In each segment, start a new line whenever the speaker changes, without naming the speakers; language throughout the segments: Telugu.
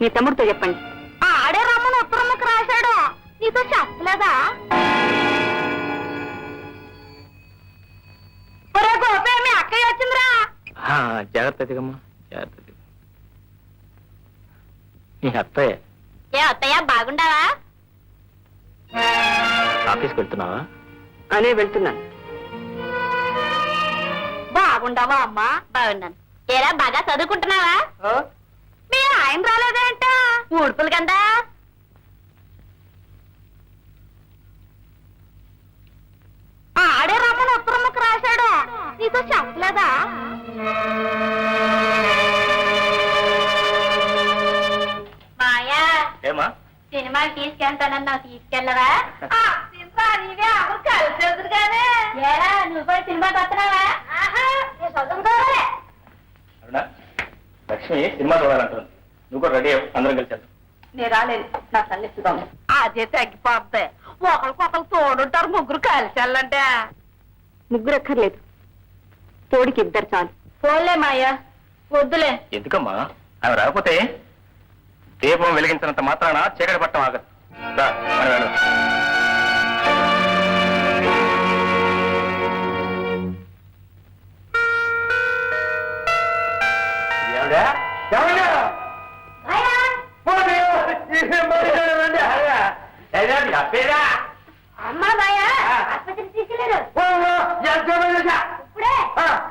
మీ తమ్ముడితో చెప్పండి. ఆడే రమ్మని ఉత్తరమ్మకి రాశాడు. నీతో చెప్పలేదా? ఒరే గోపే మీ అక్కయ్య వచ్చిందిరా.
ఆ, జాగ్రత్త దిగమ్మా జాగ్రత్త దిగు నీ అత్తయ్య.
ఏ అత్తయ్య బాగుండావా?
ఆఫీస్కి వెళ్తున్నావా?
అనే వెళ్తున్నాను. బాగుండావా అమ్మా? బాగున్నాను. ఏరా బాగా చదువుకుంటున్నావా? మీ ఆయన రాలేదేంట? ఊడుపులు కందా. ఆడే రమ్మని ఉత్తరమ్మకి రాశాడు. నీతో చెప్పలేదా? మాయా
ఏమా?
సినిమాకి తీసుకెళ్ళవా? కలిసి వెళ్తురుగానే ఏరా నువ్వు సినిమాకి వస్తున్నావా చదువుకోవాలి
అరుణ లక్ష్మి సినిమా చూడాలంటుంది. నువ్వు కూడా రెడీ అవ్వు అందరం కలిసి వెళ్దాం.
నేను రాలేదు నా తల్లిస్తుదాం అదే తగ్గిపోద్ది. ఒకరికొకరు తోడుంటారు ముగ్గురు కలిసి వెళ్ళంటే. ముగ్గురు ఎక్కర్లేదు తోడికి ఇద్దరు చాలు. పోలే మాయా వద్దులే.
ఎందుకమ్మా? ఆమె రాకపోతే దీపం వెలిగించినంత మాత్రాన చీకటి పట్టం ఆగదు. ఏమండే? ఏమండే? అబ్బేదా?
అమ్మా
ఆ.
ఆసుపత్రికి తీసుకెళ్ళారు? ఇప్పుడే.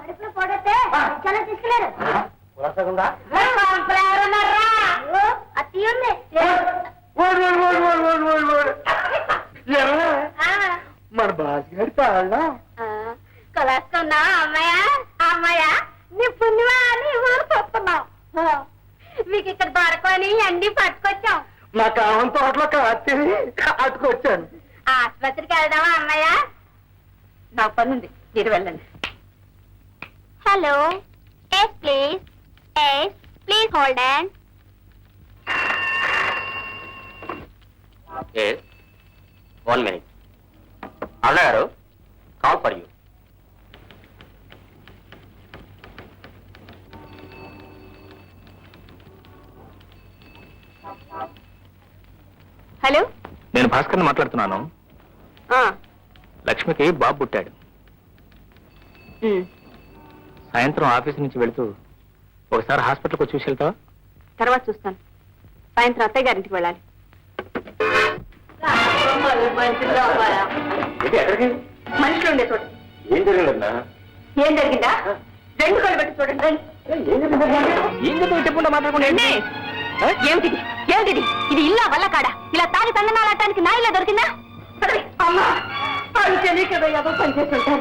కడుపులో. చాలా తీసుకెళ్ళారు మీకు ఇక్కడ దొరకని అన్ని పట్టుకొచ్చాం.
మా కావం తోటలో కాచి అటుకొచ్చాను.
ఆసుపత్రికి వెళ్దామా అమ్మాయ నా పనుంది. మీరు వెళ్ళండి. Hello. Yes please yes please hold and
one minute అన్న గారు కాల్ ఫర్ యూ
హలో?
నేను భాస్కర్ని మాట్లాడుతున్నాను. లక్ష్మికి బాబు పుట్టాడు. సాయంత్రం ఆఫీస్ నుంచి వెళుతూ ఒకసారి హాస్పిటల్కి వచ్చి చూసి వెళ్తావా
తర్వాత చూస్తాను. సాయంత్రం అత్తయ్య గారింటికి వెళ్ళాలి. మనుషులు ఉండే చోట.
ఏం జరిగిందన్నా?
ఏం జరిగిందా? రెండు కళ్ళు పెట్టి చూడండి. రండి.
ఏం జరిగింది చెప్పుకుంటా మాట్లాడుకుంటే
ఏంటి? ఏమిటిది? ఏమిటిది ఇది ఇల్లా వల్ల కాడ? ఇలా తాగి తందనాలాటానికి నా ఇల్లా దొరికిందా. అమ్మా! అది తెలియక ఏదో పని చేస్తుంటారు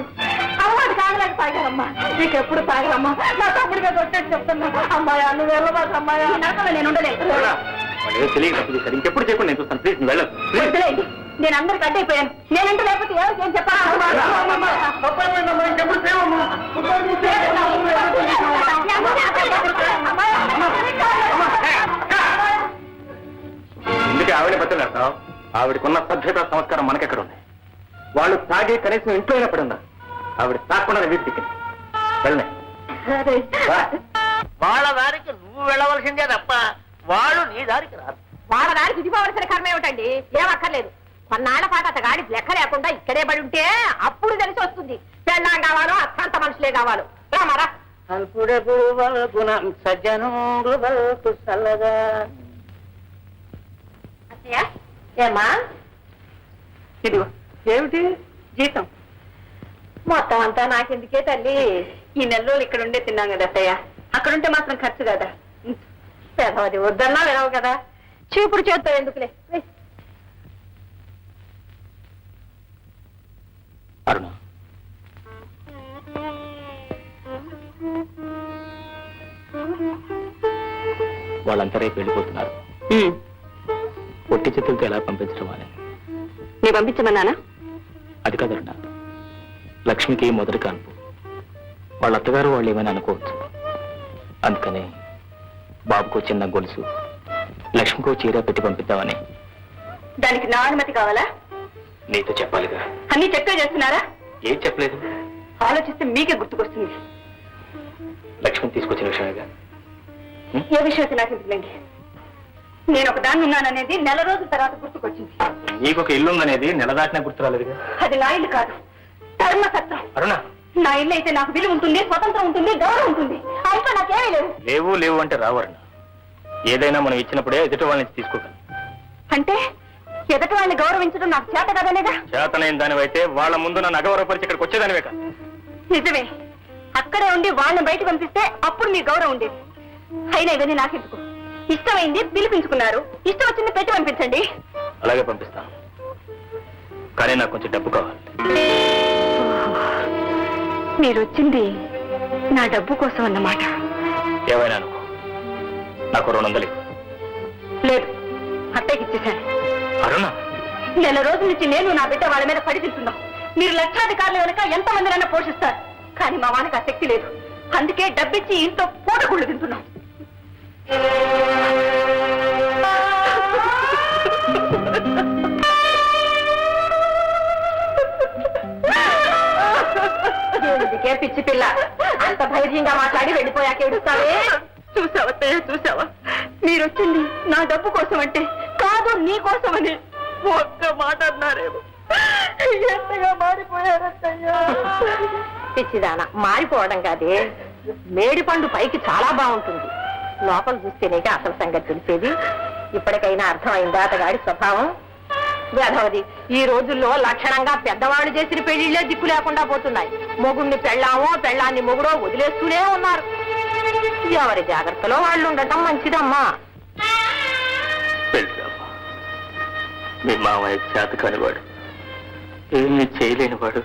అమ్మ అది తాగలేక తాగారమ్మా నీకు ఎప్పుడు తాగరమ్మా నా తమ్ముడి మీద వచ్చేసి చెప్తున్నా. అమ్మాయి నువ్వు వెళ్ళబాక అమ్మాయి? నరకంలో నేను ఉండలేదు
ఇంకెప్పుడు చేయకుండా నేను చూస్తాను. ప్లీజ్ వెళ్ళదు
వద్దులేండి. నేను అందరికి అడ్డైపోయాను. నేనంటే లేకపోతే ఎవరికి ఏం
ఎందుకు ఆవిడ బతులేస్తావు ఆవిడకున్న సభ్యత సంస్కారం మనకెక్కడ ఉంది? వాళ్ళు తాగే కనీసం ఇంట్లో అయినప్పుడు ఉన్నారు. ఆవిడ తాకుండా వీపు వెళ్ళనే.
వాళ్ళ దారికి నువ్వు వెళ్ళవలసిందే తప్ప వాళ్ళు నీ దారికి రారు.
వాళ్ళ దానికి ఇది పోవలసిన కర్మ ఏమిటండి? ఏమక్కర్లేదు కొన్నాళ్ళ పాటు అతగాడి లెక్క లేకుండా ఇక్కడే పడి ఉంటే అప్పుడు తెలిసి వస్తుంది. పెళ్ళాం కావాలో అత్యంత మనుషులే కావాలో. రామారా.
అల్పుడెప్పుడు సజ్జనుడు సల్లగా.
ఏమా? ఇదిగో ఏమిటి? జీతం. మొత్తం అంతా నాకెందుకే తల్లి? ఈ నెల రోజులు ఇక్కడ ఉండే తిన్నాం కదా అత్తయ్య. అక్కడుంటే మాత్రం ఖర్చు కదా. పెదవది వద్దన్నా వినవు కదా. చీపుడు చేత్తో ఎందుకులే.
అరుణ. వాళ్ళంతా రేపు వెళ్ళిపోతున్నారు. పొట్టి చేతులతో ఎలా పంపించడం అని.
నీ పంపించమన్నానా?
అది కదరుణ లక్ష్మికి మొదటి కాన్పు. వాళ్ళ అత్తగారు వాళ్ళు ఏమైనా అనుకోవచ్చు. అందుకని బాబుకు చిన్న గొలుసు లక్ష్మికో చీర పెట్టి పంపిద్దామని.
దానికి నా అనుమతి కావాలా?
నీతో చెప్పాలిగా.
అన్ని చెక్క చేస్తున్నారా?
ఏం చెప్పలేదు?
ఆలోచిస్తే మీకే గుర్తుకొస్తుంది.
లక్ష్మిని తీసుకొచ్చిన విషయమేగా?
ఏ విషయం నాకు నేను ఒక దాన్ని ఉన్నాననేది నెల రోజుల తర్వాత గుర్తుకొచ్చింది.
నీకు ఒక ఇల్లు ఉందనేది నెల దాటినా గుర్తు రాలేదుగా
అది నా ఇల్లు కాదు. ధర్మసత్రం.
అరుణ!
నా ఇల్లు అయితే నాకు విలువ ఉంటుంది స్వతంత్రం ఉంటుంది గౌరవం ఉంటుంది. ఆ ఇంట్లో నాకేమీ లేవు.
లేవు లేవు అంటే రావు అరుణ. ఏదైనా మనం ఇచ్చినప్పుడే ఎదుటి వాళ్ళ నుంచి తీసుకోగలం.
అంటే ఎదటి వాళ్ళని గౌరవించడం నాకు చేత కదనేగా?
చేతనైన దానివైతే వాళ్ళ ముందు నన్ను అగౌరవపరిచి ఇక్కడికి వచ్చేదానివే కదా.
నిజమే. అక్కడే ఉండి వాళ్ళని బయట పంపిస్తే అప్పుడు మీ గౌరవం ఉండేది. అయినా ఇవన్నీ నాకెందుకు? ఇష్టమైంది పిలిపించుకున్నారు ఇష్టం వచ్చింది పెట్టి పంపించండి.
అలాగే పంపిస్తాను. కానీ నాకు కొంచెం డబ్బు కావాలి.
మీరు వచ్చింది నా డబ్బు కోసం అన్నమాట.
ఏమైనా అనుకో. నాకు రెండు వందలు ఇవ్వు.
లేదు అత్తయ్యకి ఇచ్చేశాను.
అరుణ?
నెల రోజుల నుంచి నేను నా బిడ్డ వాళ్ళ మీద పడి తింటున్నాం. మీరు లక్షాధికారులు వెనక ఎంత మందినైనా పోషిస్తారు. కానీ మా వానికి ఆ శక్తి లేదు. అందుకే డబ్బిచ్చి ఇంట్లో పూటగుళ్ళు తింటున్నాం. ఎందుకే పిచ్చి పిల్ల. అంత ధైర్యంగా మాట్లాడి వెళ్ళిపోయాక ఏడుస్తావే చూసావా చూసావా? మీరొచ్చింది నా డబ్బు కోసం అంటే కాదు నీ కోసమని. ఒక్క మాట అన్నారేమో. ఎంతగా మారిపోయారత్తయ్యా పిచ్చిదాన మారిపోవడం కాదే. మేడి పండు పైకి చాలా బాగుంటుంది. లోపల చూస్తేనేగా అసలు సంగతి తెలిసేది. ఇప్పటికైనా అర్థమైందా అతగాడి స్వభావం. వేధవది ఈ రోజుల్లో లక్షణంగా పెద్దవాళ్ళు చేసిన పెళ్ళిళ్ళే దిక్కు లేకుండా పోతున్నాయి. మొగుణ్ణి పెళ్ళామో పెళ్ళాన్ని మొగుడో వదిలేస్తూనే ఉన్నారు. ఎవరి జాగ్రత్తలో వాళ్ళు ఉండటం మంచిదమ్మా.
మీ మామయ్య చేత కానివాడు. ఏమీ చేయలేనివాడు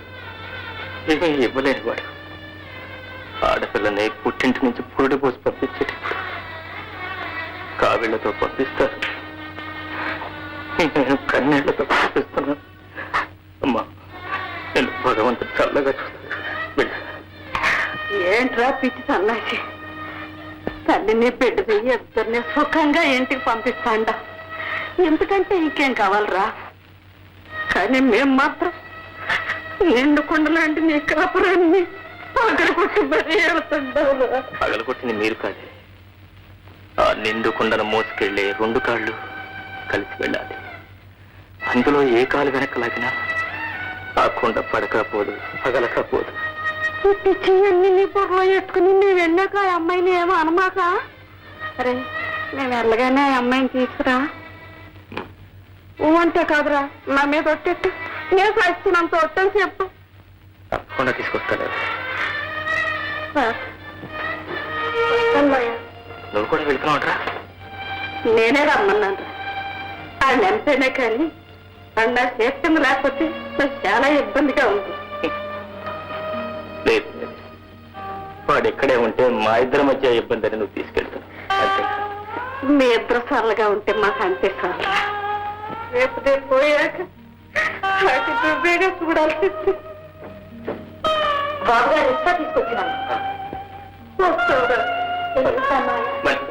ఏమీ ఇవ్వలేనివాడు ఆడపిల్లని పుట్టింటి నుంచి పురుడు పోసి పంపించేటప్పుడు కావిళ్ళతో పంపిస్తారు. నేను కన్నీళ్ళతో పంపిస్తున్నాను. అమ్మా నేను భగవంతుడు చల్లగా.
ఏంట్రా పిచ్చి సన్నాసి? తల్లిని బిడ్డది ఇద్దరిని సుఖంగా ఇంటికి పంపిస్తాండా. ఎందుకంటే ఇంకేం కావాలరా? కానీ మేం మాత్రం నిండు కొండలాంటి నీ కాపురాన్ని పగలగొట్టి మరీ
పగలగొట్టింది మీరు కాదే. ఆ నిండు కొండను మోసుకెళ్ళే రెండు కాళ్ళు కలిసి వెళ్ళాలి. అందులో ఏ కాలు వెనక లాగినా ఆ కొండ పడకపోదు పగలకపోదు.
పిచ్చి అన్ని నీ బుర్రలో వెళ్ళాక ఆ అమ్మాయిని ఏమో అనమాక? అరే మేము వెళ్ళగానే ఆ అమ్మాయిని తీసుకురా. ఊ అంటే కాదురా నా మీద ఒట్టెట్టు. నేను సచ్చినంత ఒట్టని చెప్పు.
తప్పకుండా తీసుకొస్తాను. నువ్వు కూడా వెళ్తున్నావుట్రా
నేనే రమ్మన్నాను. ఆయన ఎంతైనా కానీ అన్న చేస్తుంది లేకపోతే నాకు చాలా ఇబ్బందిగా ఉంది.
లేదు. వాడు ఇక్కడే ఉంటే మా ఇద్దరి మధ్య ఇబ్బంది అని నువ్వు తీసుకెళ్తావు. అంతే.
మీ ఇద్దరు సరళగా ఉంటే మాకు అంతే సరళ. రేపు నేను పోయాక అటు దుబ్బేగా చూడాల్సింది బాబు గారు ఇస్తా తీసుకొచ్చినాను.
Bây.